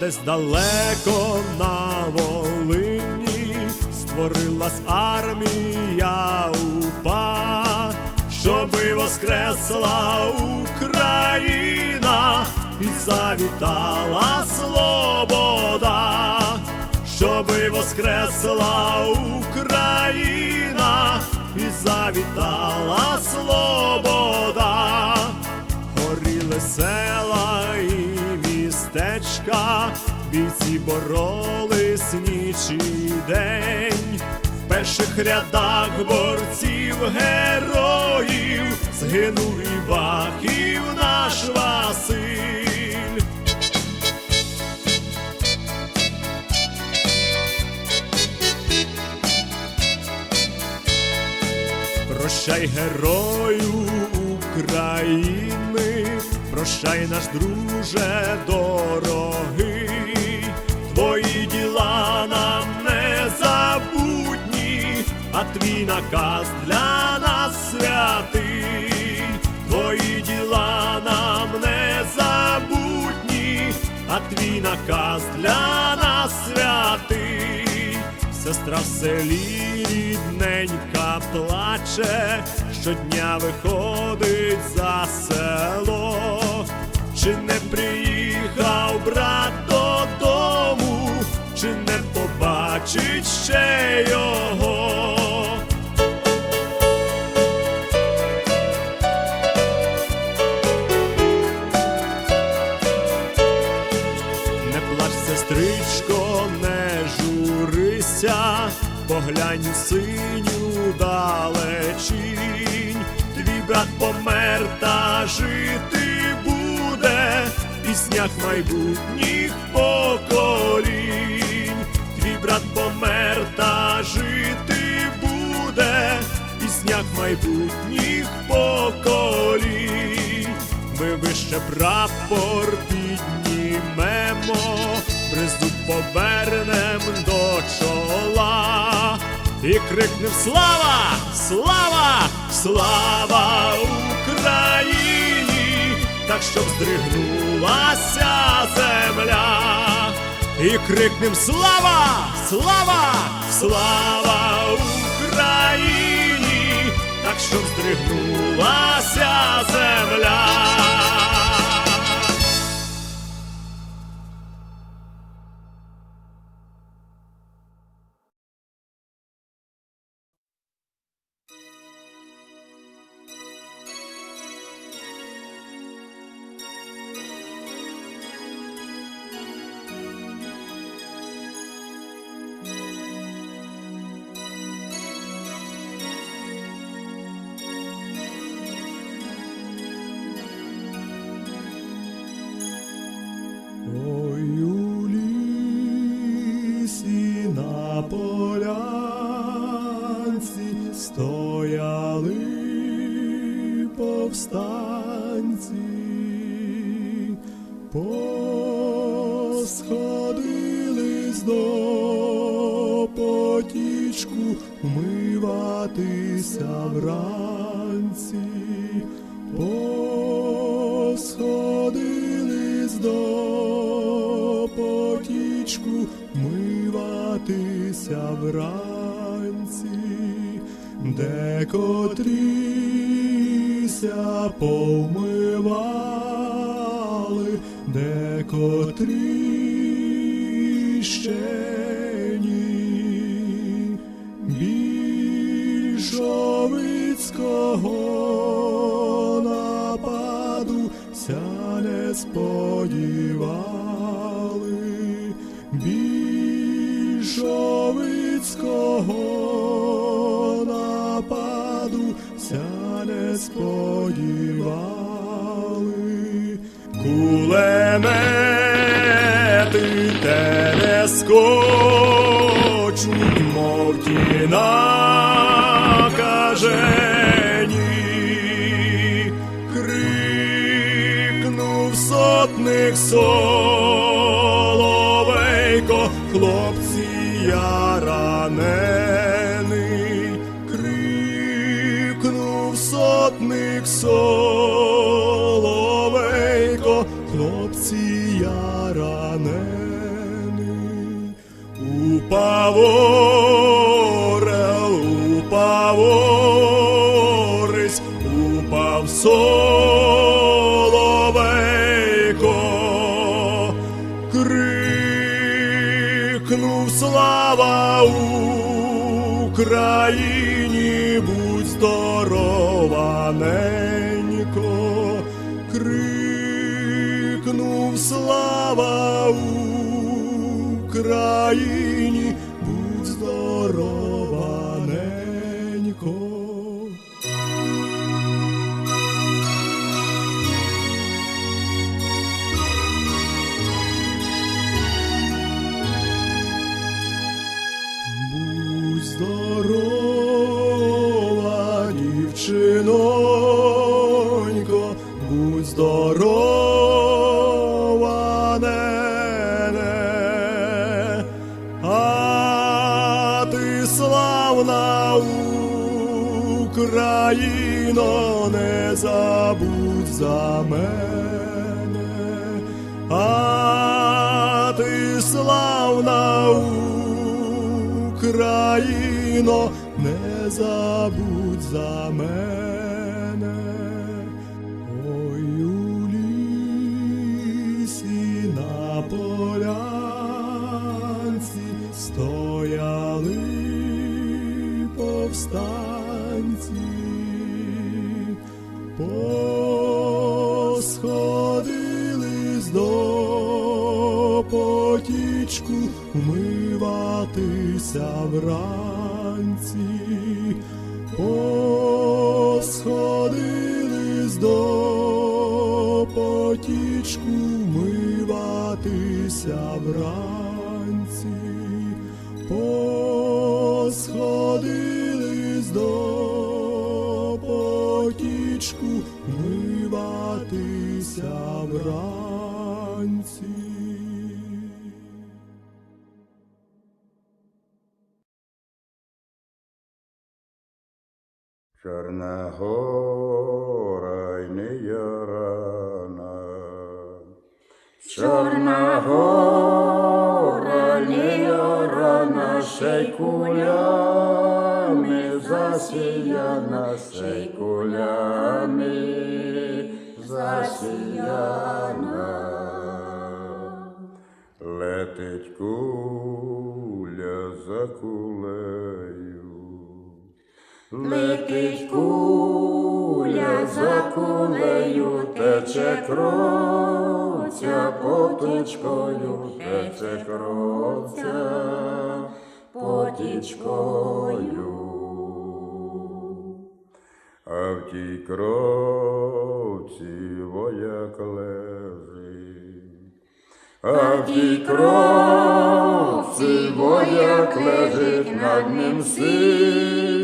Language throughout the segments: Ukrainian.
десь далеко на Волині створилась армія упа, щоби воскресла Україна і завітала свобода, щоби воскресла Україна і завітала свобода. Горіли села містечка, бійці боролись ніч і день. В перших рядах борців героїв згинув і бахів наш Василь. Прощай, герою прощай, наш друже дорогий, твої діла нам не забутні, а твій наказ для нас святий, твої діла нам не забутні, а твій наказ сестра в селі рідненька плаче, щодня виходить за село, чи не приїхав брат додому, чи не побачить ще його. Журися, поглянь у синю далечінь, твій брат помер та жити буде в піснях майбутніх поколінь, твій брат помер та жити буде в піснях майбутніх поколінь. Ми вище прапор піднімемо, бризу повернем до чола і крикнем Слава! Слава! Слава Україні! Так щоб здригнулася земля. І крикнем Слава! Слава! Слава Україні! Так щоб здригнулася земля. Повстанці, посходились до потічку вмиватися вранці. Посходились до потічку миватися вранці, де котріся повмивали, де котрі ще ні. Більшовицького нападу ся не сподівали. Більшовицького Кулемети те мов ті накажені. Крикнув сотник соловейко, хлопці я ранений. Крикнув сотник соловейко, хлопці я ранений. упав орел, упав орись, упав соловейко, крикнув слава Україні, будь здорова, ненько, слава Україні, будь здорова, ненько. Будь здорова, Україно, не забудь за мене. Ой, у лісі на полянці стояли повстанці, посходились до потічку вмиватися вранці, посходились до потічку миватися вранці, Чорна гора й не ярана, Чорна гора, рана, ще й кулями засіяна, ще й кулями засіяна. летить куля за кулею, Летить куля за кулею, тече кровця потічкою, тече кровця потічкою. а в тій кровці вояк лежить, а в тій кровці вояк лежить, над ним коник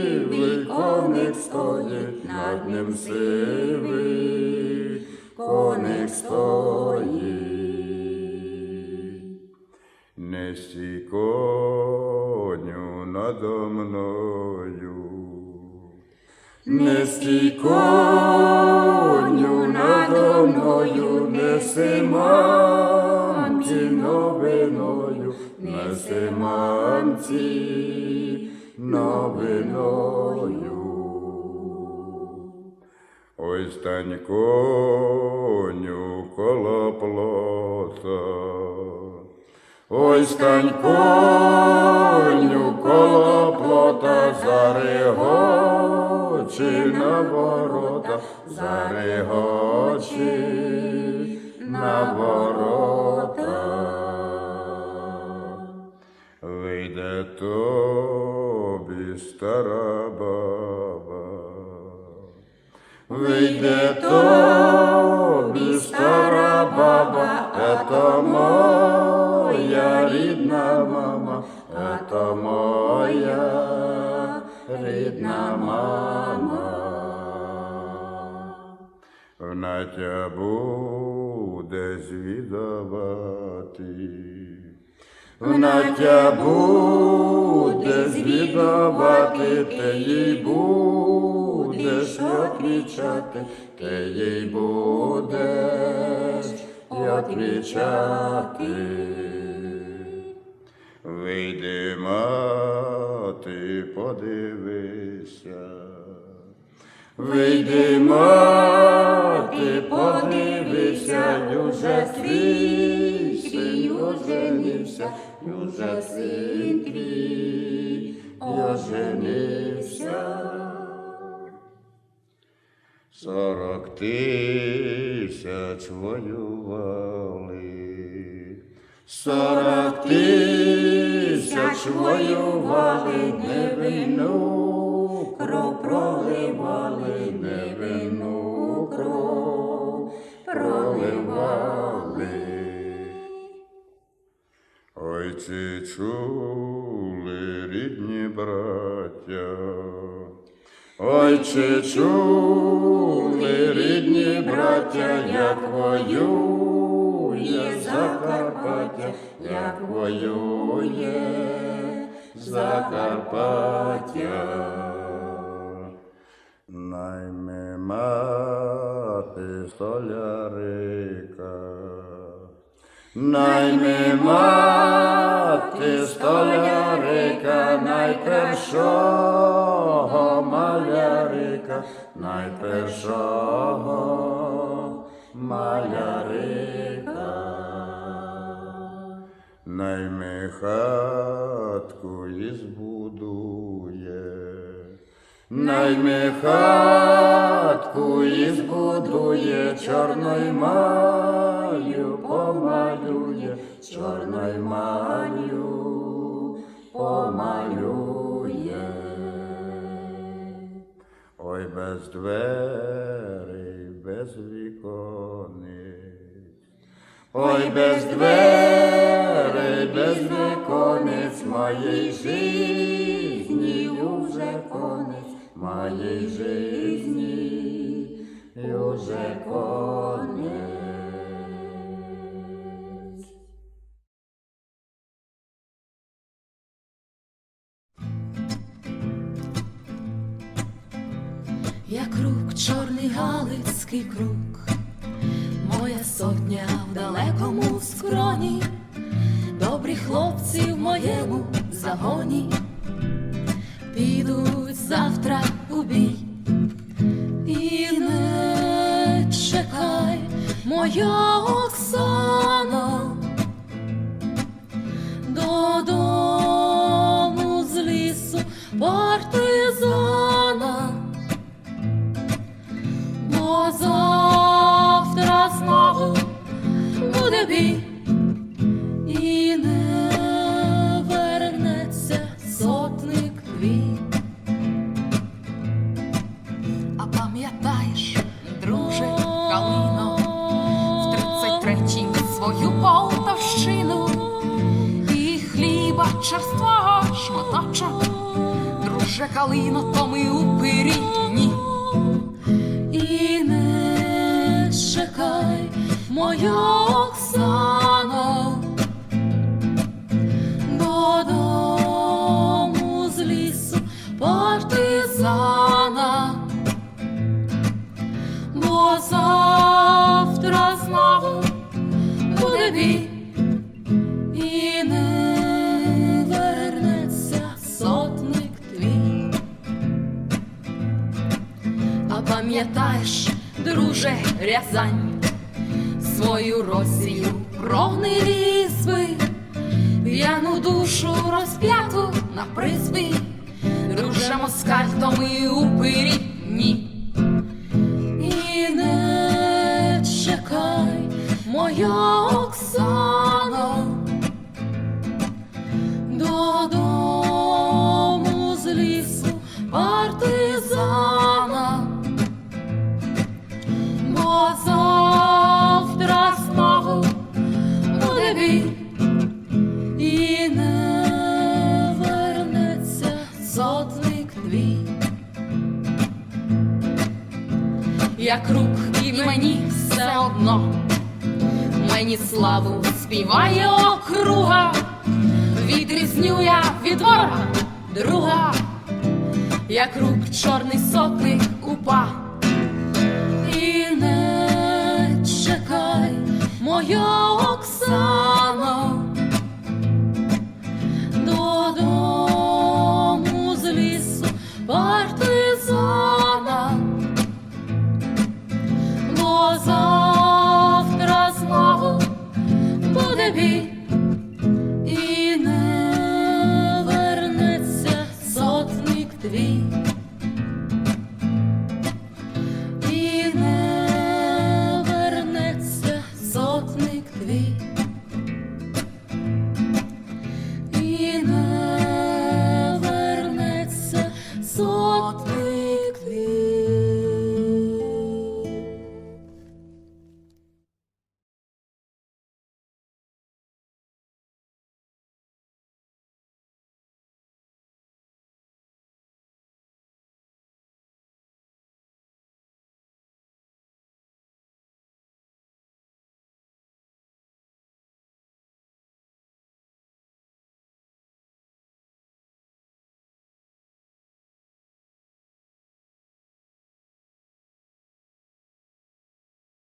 стоїть, над ним сивий коник стоїть. Не стій коню надо мною. Не стій коню надо мною, неси мамці новиною, неси мамці стань коню коло плота. Ой, стань коню коло плота, зарегочи на ворота, зарегочи Вона тя буде звідавати. Вона тя буде звідувати, ти їй будеш отвічати, ти їй будеш отвічати. Вийди, мати, подивися. Вийди, мати, подивися, Юже твій син оженився, Юже син твій оженився. Сорок тисяч воювали, сорок тисяч воювали, невинну кров проливали, невинну кров проливали. Ой, чи чули рідні браття, Ой, чи чули рідні браття, як воює Закарпаття, як воює Закарпаття. Найми мати столярика, найми мати столярика, найпершого малярика, найпершого малярика. Найми хатку і збудує, найми хатку і збудує, чорною маю помалює, чорною маю помалює. Ой, без дверей, без віконниць, Ой, без дверей, без віконець моєї жизни уже конець, моєї жизни уже конець. Я круг, чорний галицький круг, моя сотня в далекому скроні, добрі хлопці в моєму загоні, підуть завтра у бій. І не чекай, моя Оксана, додому з лісу партизана. Бо завтра знову буде бій і не вернеться сотник твій. Калино, то ми у пиріні. І не чекай, моя Оксано, додому з лісу партизана, бо завтра знову буде бій пам'ятаєш, друже Рязань, свою Росію прогнилі зби, п'яну душу розп'яту на призві, друже москаль, то ми у Як рук і мені все одно, мені славу співає округа, відрізню я від ворога друга, як рук чорний сотник упа. І не чекай, моя be.